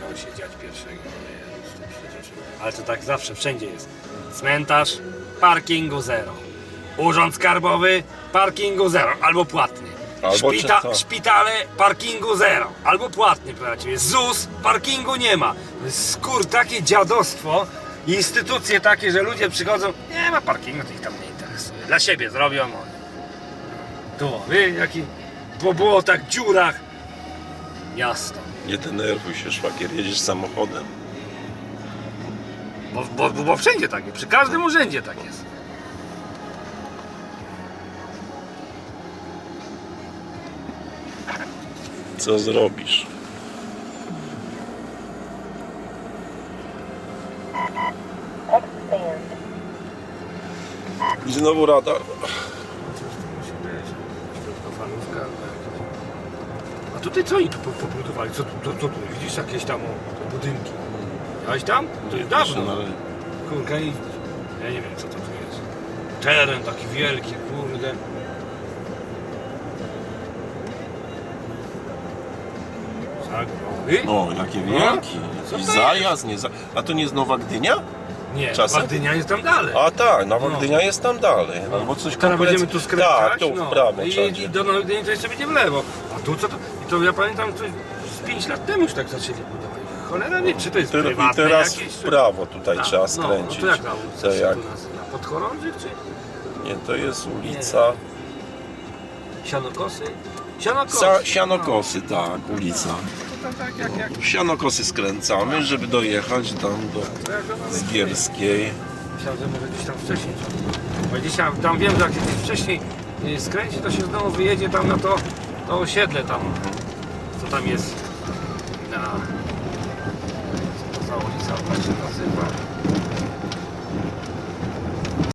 musiało się dziać pierwszego. Przecież- Ale to tak zawsze, wszędzie jest. Cmentarz, parkingu zero. Urząd skarbowy, parkingu zero, albo płatny. Albo Szpita, czy szpitale, parkingu zero, albo płatny, prawdziwie. ZUS, parkingu nie ma. Skur, takie dziadostwo. Instytucje takie, że ludzie przychodzą, nie ma parkingu, to ich tam nie interesuje. Dla siebie zrobią. o. Tu, wie, jaki po błotach, dziurach. Miasto. Nie denerwuj się, szwagier, jedziesz samochodem. Bo, bo, bo wszędzie tak jest, przy każdym urzędzie tak jest. Co zrobisz? I znowu radar. A tutaj co oni tu po- pobudowali? Co, tu- co, co tu? Widzisz jakieś tam o, budynki? Jałeś tam? To jest dawno. Kurka i... Ja nie wiem co to tu jest. Teren taki wielki, kurde. Zagroby? O, jakie wielki. Co Jakiś to zajazd, nie za... A to nie jest Nowa Gdynia? Nie, czasem? Gdynia jest tam dalej. A tak, Nowa No. Gdynia jest tam dalej. Albo coś Teraz będziemy tu skręcać, Tak, tu no. w prawo I, wszędzie. I do Nowej Gdyni to jeszcze będzie w lewo. A tu co to? I to ja pamiętam, to z 5 lat temu już tak zaczęli budować. Cholera wie, czy to jest Ty- I prywatne teraz jakieś, w czy... prawo tutaj Tak, trzeba No, skręcić. no to jak na ulicy To jak? nazywa? Podchorążych czy Nie, to jest ulica... Sianokosy? Sianokosy. Sa... Sianokosy, tak, ulica. No, Sianokosy skręcamy, żeby dojechać tam do Zgierskiej. Myślałem, że może gdzieś tam wcześniej. Bo gdzieś tam, wiem, że jak się gdzieś wcześniej y, skręci, to się znowu wyjedzie tam na to, to osiedle tam, co tam jest na